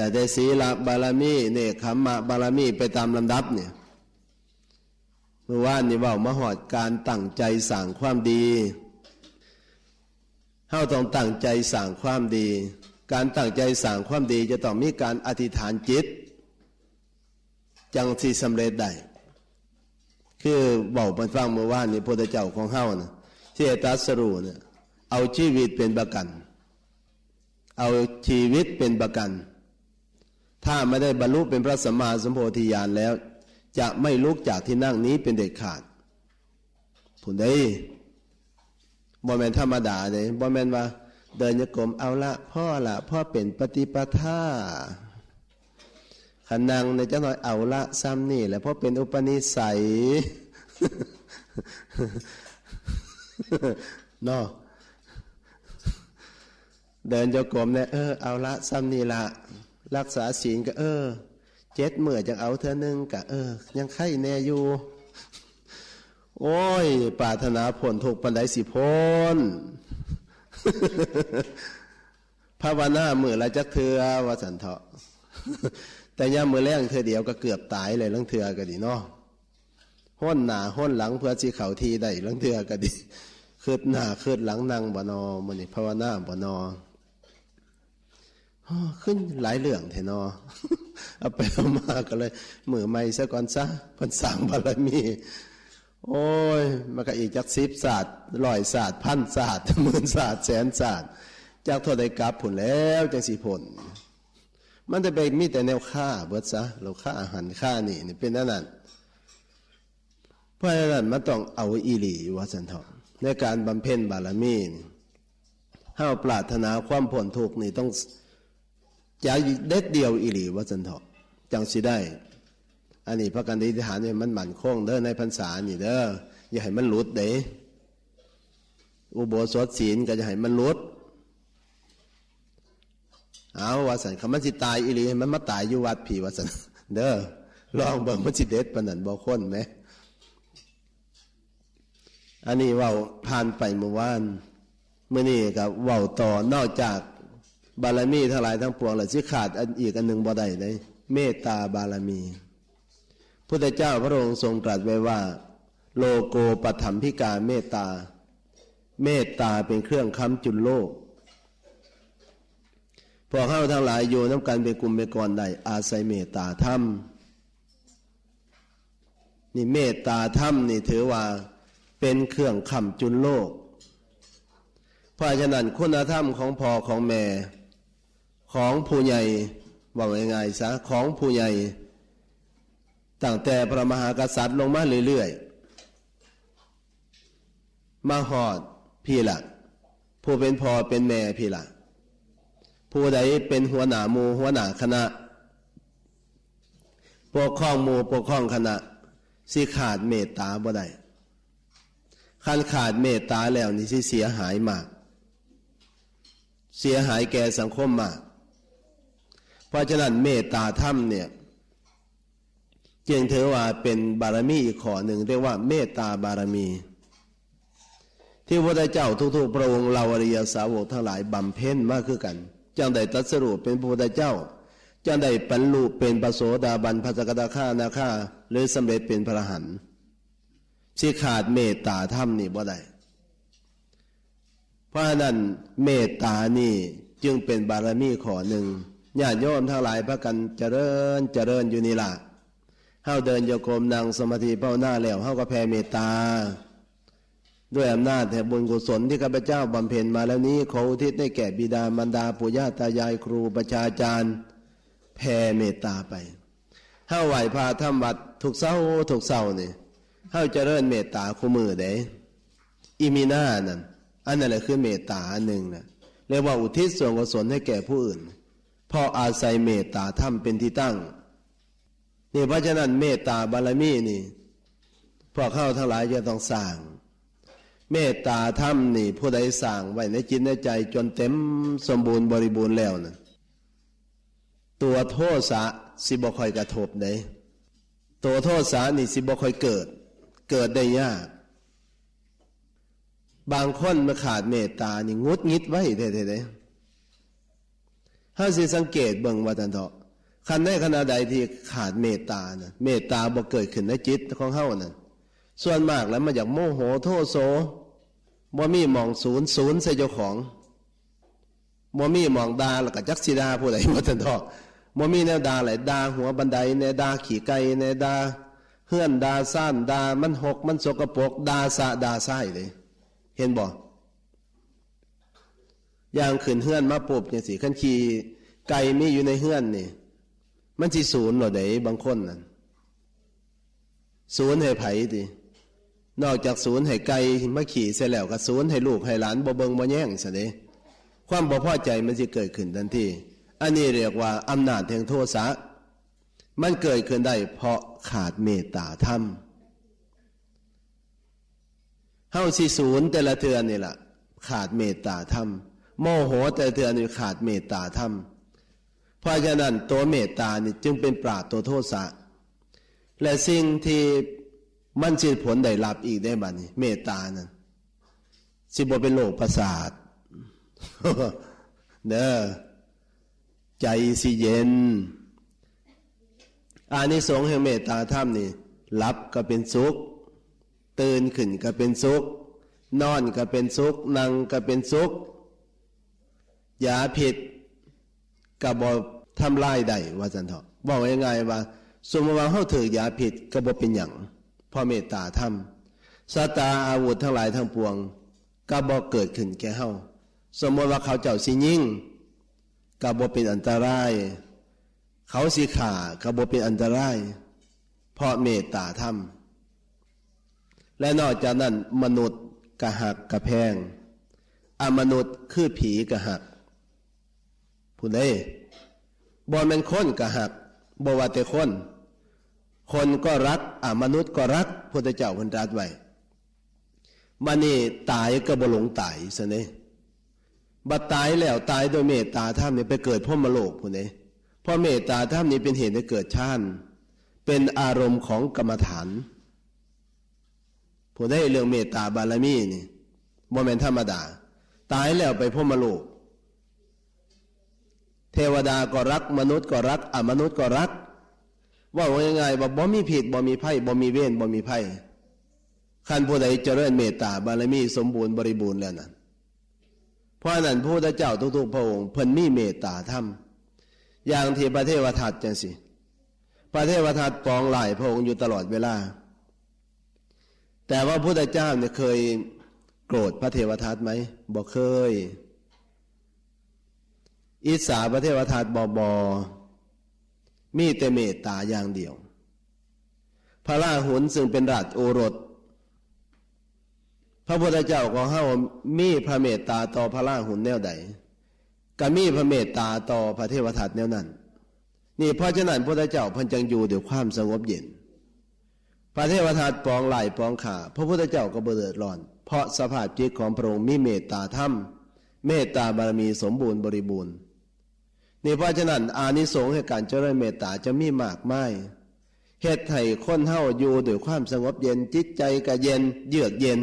แต่ได้ศีลบารมีเนคขมมะบารมีไปตามลำดับเนี่ยเมื่อวานนี่เว่ามาหอดการตั้งใจสั่งความดีเฮาต้องตั้งใจสั่งความดี การตั้งใจสั่งความดีจะต้องมีการอธิษฐานจิต จังที่สำเร็จได้คือบอกมันฟังเมื่อวานนี่พระเจ้าของเฮานะที่ตัสรูเนี่ยเอาชีวิตเป็นประกัน เอาชีวิตเป็นประกัน ถ้าไม่ได้บรรลุเป็นพระสัมมาสัมโพธิญาณแล้ว จะไม่ลุกจากที่นั่งนี้เป็นเด็ดขาดผุนได้บ่แมนธรรมดาเลยบ่แมนว่า เดินโยกรมเอาละพ่อละพ่อเป็นปฏิปทาขันนังในเจ้าหน่อยเอาละซ้ำนี่แหละเพราะเป็นอุปนิสัยเนาะเดินโยกรมเนี่ยเออเอาละซ้ำนี่ละ รักษาศีลก็เออเจ็ดเมื่อจะเอาเธอหนึ่งก็เออ ยังไข่แน่อยู่ โอ้ยปรารถนาผลถูกปันไดสิพ้นภาวนาเมื่อละจักเทือว่าสันเถาะแต่ย่ามือแรงเธอเดียวก็เกือบตายเลยลังเทือก็ดีเนาะห้นหนาห้นหลังเพื่อสีเขาทีได้ลังเทือก็ดีคืดหนาคืดหลังนั่งบ่นอมันนี่ภาวนาบ่นอ ขึ้นหลายเรื่องเทนอเอาไปเอามาก็เลยมือไม่ซะก่อนซะพันสร้างบารมี โอ้ยมันก็อีกจักสิบศาสตร์ร้อยศาสตร์พันศาสตร์หมื่นศาสตร์แสนศาสตร์จากโทษได้กลับผลแล้วจังสีผล มันจะไปมีแต่แนวฆ่าเบิดซะเราฆ่าอาหารฆ่านี่นี่เป็นนั่นนั่นเพราะฉะนั้นมันต้องเอาอีหลีวัสันทองในการบำเพ็ญบารมีนี่ห้าปรารถนาความผลทุกนี่ต้อง อย่าเด็ดเดียวอีหลีวัสันทองจังสิได้ อันนี้พระกันดิฐานเนี่ยมันหมั่นคงเด้อในพรรษานี่เด้ออย่าให้มันหลุดเด้อุโบสถศีลก็จะให้มันหลุดเอาว่าสันคำมันสิตายอีหลีมันมาตายอยู่วัดผีว่าสันเด้อลองเบิ่งมันสิเด็ดปนนันบ่คนไหมอันนี้ว่าผ่านไปเมื่อวานเมื่อนี้กับว่าต่อนอกจาก บารมีทั้งหลายทั้งปวงแล้วสิขาดอันอีกอันหนึ่งบ่ได้เลยเมตตาบารมีพุทธเจ้าพระองค์ทรงตรัสไว้ว่า โลโกปถัมพิกาเมตตา เมตตาเป็นเครื่องค้ำจุนโลกพวกเข้าทั้งหลายอยู่น้ำกันเป็นกลุ่มเป็นก้อนได้อาศัยเมตตาธรรมนี่เมตตาธรรมนี่ถือว่าเป็นเครื่องขำจุนโลกเพราะฉะนั้นคุณธรรมของพ่อของแม่ ของผู้ใหญ่ว่าง่ายๆซะของผู้ใหญ่ตั้งแต่พระมหากษัตริย์ลงมาเรื่อยๆ มาหอดพี่ละผู้เป็นพ่อเป็นแม่พี่ละผู้ใดเป็นหัวหน้าหมู่หัวหน้าคณะ ปกครองหมู่ปกครองคณะ สิขาดเมตตาบ่ได้คันขาดเมตตาแล้วนี่สิเสียหายมาก เสียหายแก่สังคมมาก เพราะฉะนั้นเมตตาธรรมเนี่ยจึงถือว่าเป็นบารมีอีกข้อหนึ่งเรียกว่าเมตตาบารมี ที่พระเจ้าทุกๆพระองค์เราอริยสาวกทั้งหลายบำเพ็ญมากขึ้นกันจังได้ตรัสรุปเป็นพระพุทธเจ้าจังได้บรรลุเป็นปโสดาบันพระสกทาข้านาข้าหรือสำเร็จเป็นพระหันที่ขาดเมตตาธรรมนี่บ่ได้เพราะนั้นเมตตานี่จึงเป็นบารมีข้อหนึ่ง ญาติโยมทั้งหลายพระกันเจริญเจริญอยู่นี่ล่ะเฮาเดินโยกรมนั่งสมาธิเป้าหน้าแล้วเฮาก็แผ่เมตตา ด้วยอำนาจแห่งบุญกุศลที่ข้าพเจ้าบำเพ็ญมาแล้วนี้ขออุทิศให้แก่บิดามารดาปู่ย่าตายายครูประชาจารย์แผ่เมตตาไปเฮาไหวพาทำวัดถูกเศร้าถูกเศร้านี่เฮาเจริญเมตตาคู่มือเด้อิมิน่านั่นอันนั้นแหละคือเมตตาอันหนึ่งนะเรียกว่าอุทิศส่วนกุศลให้แก่ผู้อื่น เพราะอาศัยเมตตาทำเป็นที่ตั้งนี่เพราะฉะนั้นเมตตาบารมีนี่พวกเข้าทั้งหลายจะต้องสร้าง เมตตาธรรมนี่ ผู้ใดสั่งไว้ในจิตในใจ จนเต็มสมบูรณ์บริบูรณ์แล้วนะตัวโทษะสิบคอยกระทบได้ตัวโทษสานี่สิบคอยเกิด เกิดได้ยาก บางคนมาขาดเมตตานี่งดงิดไว้เท่ๆ ถ้าสิสังเกตเบิ่งว่าจันเถาะคันในขณะใดที่ขาดเมตตานะเมตตาบ่เกิดขึ้นในจิตของเฮานั่นส่วนมากแล้วมันอยากโมโหโทโสบ่มีมองศูนย์ศูนย์ใส่เจ้าของบ่มีมองดาแล้วก็จักสิดาผู้ใดบ่จันเถาะบ่มีแนวดาหลดาหัวบันไดแนวดาขี่ไก่แนวดาเฮือนดาซ่านดามันหกมันสกปรกดาสะดาไส้เลย เห็นบ่ ย่างขืนเฮือนมาปุบอย่างสิขันขี่ไก่มีอยู่ในเฮือนนี่ มันสิศูนย์หรอเดบางคนนั่นศูนย์ให้ไผ่ดินอกจากศูนย์ให้ไก่มาขี่เสร็จแล้วก็ศูนย์ให้ลูกให้หลานบ่เบิงบ่แย่งซะเด้ความบ่พอใจมันสิเกิดขึ้นทันทีอันนี้เรียกว่าอำนาจแห่งโทสะมันเกิดขึ้นได้เพราะขาดเมตตาธรรมเฮาสิศูนย์แต่ละเทือนนี่ล่ะ ขาดเมตตาธรรม โมโหแต่เทือนี่ขาดเมตตาธรรม เพราะฉะนั้นตัวเมตตานี่จึงเป็นปราตัวโทสะและสิ่งที่มันสิผลได้รับอีกได้บัดนี้ เมตตานั้นสิบเป็นโรคประสาทเด้อใจสิเย็นอานิสงส์แห่งเมตตาธรรมนี่หลับก็เป็นสุข ตื่นขึ้นก็เป็นสุข นอนก็เป็นสุข นั่งก็เป็นสุข ย่าผิดกับบอทำลายได้ว่าจันเถาะบอกยังไงว่าสมมติว่าเขาถือยาผิดก็บอเป็นอย่างเพอเมตตาทำสตาอาวุธทั้งหลายทั้งปวงก็บอเกิดขึ้นแก่เฮาสมมติว่าเขาเจ้าสิยิ่งก็บอเป็นอันตราย เขาสิขาก็บอเป็นอันตรายเพราะเมตตาทำและนอกจากนั้นมนุษย์กะหักกะแพงอมนุษย์คือผีกะหัก ผู้ใดบอลเป็นคนกะหักบว่าแต่คน คนก็รักอ่ามนุษย์ก็รักพุทธเจ้าพันตรัสไว้มานี่ตายก็บ่หลงตายซะเนี่ยบัดตายแล้วตายโดยเมตตาธรรมนี่ไปเกิดพ่อมโลกผู้นี้เพราะเมตตาธรรมนี้เป็นเหตุให้เกิดชาติเป็นอารมณ์ของกรรมฐานผู้ได้เรื่องเมตตาบารมีนี่บ่แม่นธรรมดา ตายแล้วไปพ่อมโลก เทวดาก็รัก มนุษย์ก็รักอมนุษย์ก็รักว่าว่าง่ายๆว่าบ่มีผิดบ่มีไพ่บ่มีเวรบ่มีไพ่ขันผู้ใดเจริญเมตตาบารมีสมบูรณ์บริบูรณ์แล้วนั้นเพราะนั้นพระพุทธเจ้าทุกๆพระองค์เพิ่นมีเมตตาธรรมอย่างที่พระเทวทัตจังสิพระเทวทัตปองหลายพระองค์อยู่ตลอดเวลา แต่ว่าพระพุทธเจ้าเนี่ยเคยโกรธพระเทวทัตไหมบอกเคย อิสาพระเทวทัตบอบอมีแต่เมตตาอย่างเดียว พระราหุลซึ่งเป็นราชโอรส พระพุทธเจ้าของเฮามีพระเมตตาต่อพระราหุลแนวใดก็มีพระเมตตาต่อพระเทวทัตแนวนั้น นี่เพราะฉะนั้นพระพุทธเจ้าพันจังอยู่ด้วยความสงบเย็น พระเทวทัตปองไหลปองขาพระพุทธเจ้าก็เดือดร้อน เพราะสภาพจิตของพระองค์มีเมตตาธรรมเมตตาบารมีสมบูรณ์บริบูรณ์ นี่เพราะฉะนั้นอานิสงส์ให้การเจริญเมตตาจะมีมากมายเหตุให้คนเฮาอยู่ด้วยความสงบเย็นจิตใจก็เย็น เยือกเย็น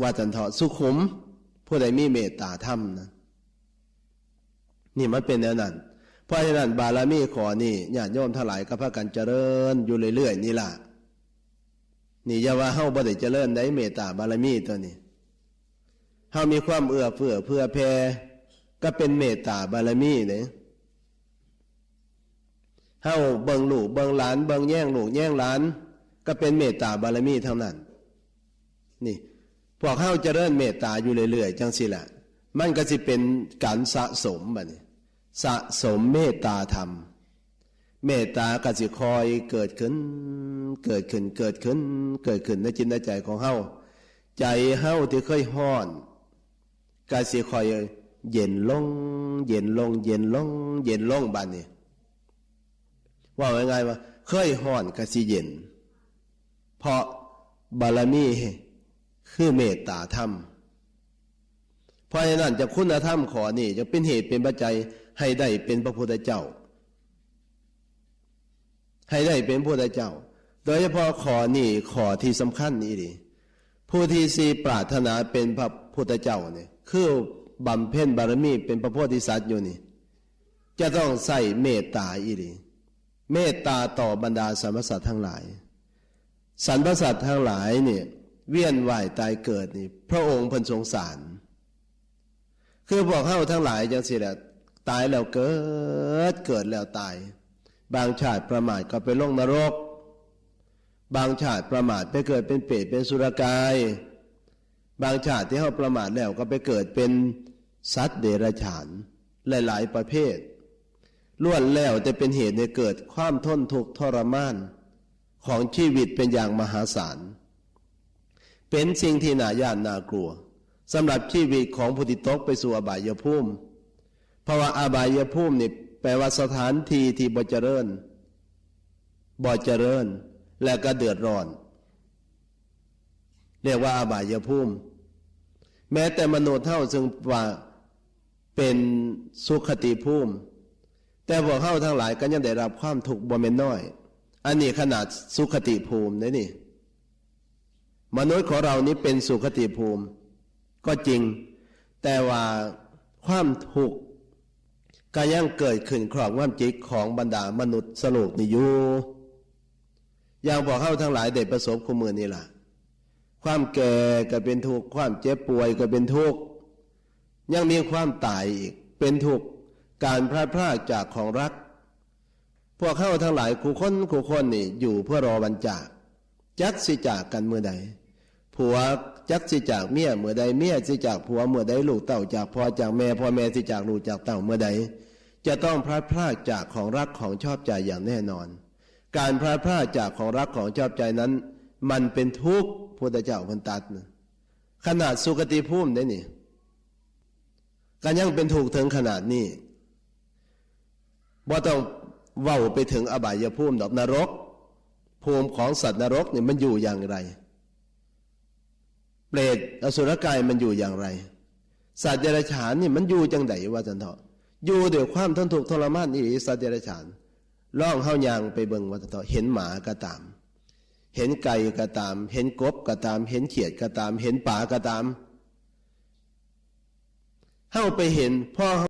ว่าจันทอสุขุม ผู้ใดมีเมตตาธรรมนะนี่มันเป็นแนวนั้นเพราะฉะนั้นบารมีขอนี่ญาติโยมทลายก็พากันเจริญอยู่เรื่อยๆนี่ล่ะนี่อย่าว่าเฮาบ่ได้เจริญได้เมตตาบารมีตัวนี้เฮามีความเอื้อเฟื้อเพื่อแผ่ ก็เป็นเมตตาบารมีเนี่ยเฮาเบิงลูกเบิงหลานเบิงแย่งลูกแย่งหลาน ก็เป็นเมตตาบารมีเท่านั้น นี่พวกเฮาเจริญเมตตาอยู่เรื่อยๆจังสิแหละมันก็สิเป็นการสะสมบัดนี้สะสมเมตตาธรรม เมตตาก็สิคอยเกิดขึ้น เกิดขึ้นเกิดขึ้น เกิดขึ้นในจิตในใจของเฮาใจเฮาที่เคยห้อนก็สิคอย เย็นลง เย็นลง เย็นลง เย็นลงบานนี้ว่าไงว่า เคยห้อนก็สิเย็น เพราะบารมีคือเมตตาธรรมเพราะฉะนั้นจะคุณธรรมขอนี่จะเป็นเหตุเป็นปัจจัยให้ได้เป็นพระพุทธเจ้า ให้ได้เป็นพระพุทธเจ้า โดยเฉพาะขอนี่ขอที่สำคัญนี่ดิผู้ที่สีปรารถนาเป็นพระพุทธเจ้าเนี่ยคือ บำเพ็ญบารมีเป็นพระโพธิสัตว์อยู่นี่ จะต้องใส่เมตตาอีหลีเมตตาต่อบรรดาสรรพสัตว์ทั้งหลาย สรรพสัตว์ทั้งหลายเนี่ยเวียนว่ายตายเกิดนี่ พระองค์พันสงสาร คือบอกเฮาทั้งหลายจังสิแหละตายแล้วเกิดเกิดแล้วตาย บางชาติประมาทก็ไปลงนรก บางชาติประมาทไปเกิดเป็นเปรตเป็นสุรกาย บางชาติที่เขาประมาทแล้วก็ไปเกิดเป็นสัตว์เดรัจฉาน หลาย ๆ ประเภทล้วนแล้วจะเป็นเหตุในเกิดความทนทุกข์ทรมาน ของชีวิตเป็นอย่างมหาศาล เป็นสิ่งที่น่าย่านน่ากลัวสำหรับชีวิตของผู้ที่ตกไปสู่อบายภูมิเพราะว่าอบายภูมินี่แปลว่าสถานที่ที่บ่เจริญบ่เจริญ และก็เดือดร้อน เรียกว่าอบายภูมิ แม้แต่มนุเท่าซึ่งว่าเป็นสุขติภูมิ แต่พวกเข้าทั้งหลายก็ยังได้รับความทุกข์บ่แม่นน้อย อันนี้ขนาดสุขติภูมินะนี่ มนุษย์ของเรานี้เป็นสุขติภูมิ ก็จริง แต่ว่าความทุกข์ก็ยังเกิดขึ้นครอบงำจิตของบรรดามนุษย์สโลกนิอยูอย่างพวกเข้าทั้งหลายได้ประสบคุมือนี่แหละ ความแก่ก็เป็นทุกข์ความเจ็บป่วยก็เป็นทุกข์ยังมีความตายอีกเป็นทุกข์การพลาดพลาดจากของรัก พวกเข้าทั้งหลายคู่คนคู่คนนี่อยู่เพื่อรอวันจากจักสิจากกันเมื่อใดผัวจักสิจากเมียเมื่อใดเมียสิจากผัวเมื่อใดลูกเต่าจากพ่อจากแม่พ่อแม่สิจากลูกจากเต่าเมื่อใด จะต้องพลาดพลาดจากของรักของชอบใจอย่างแน่นอน การพลาดพลาดจากของรักของชอบใจนั้น มันเป็นทุกข์พุทธเจ้าพันตัดนะขนาดสุคติภูมิได้นี่ก็ยังเป็นถูกถึงขนาดนี้บ่ต้องเว้าไปถึงอบายภูมิดอกนรก ภูมิของสัตว์นรกเนี่ยมันอยู่อย่างไร เปรตอสุรกายมันอยู่อย่างไร สัตว์เดรัจฉานนี่มันอยู่จังไดว่าจันเถาะอยู่เดี๋ยวความทนทุกข์ทรมานอีสัตว์เดรัจฉานล่องเฮายางไปเบิ่งว่าจันเถะเห็นหมาก็ตาม เห็นไก่ก็ตาม เห็นกบก็ตาม เห็นเขียดก็ตาม เห็นป่าก็ตามเข้าไปเห็นพ่อ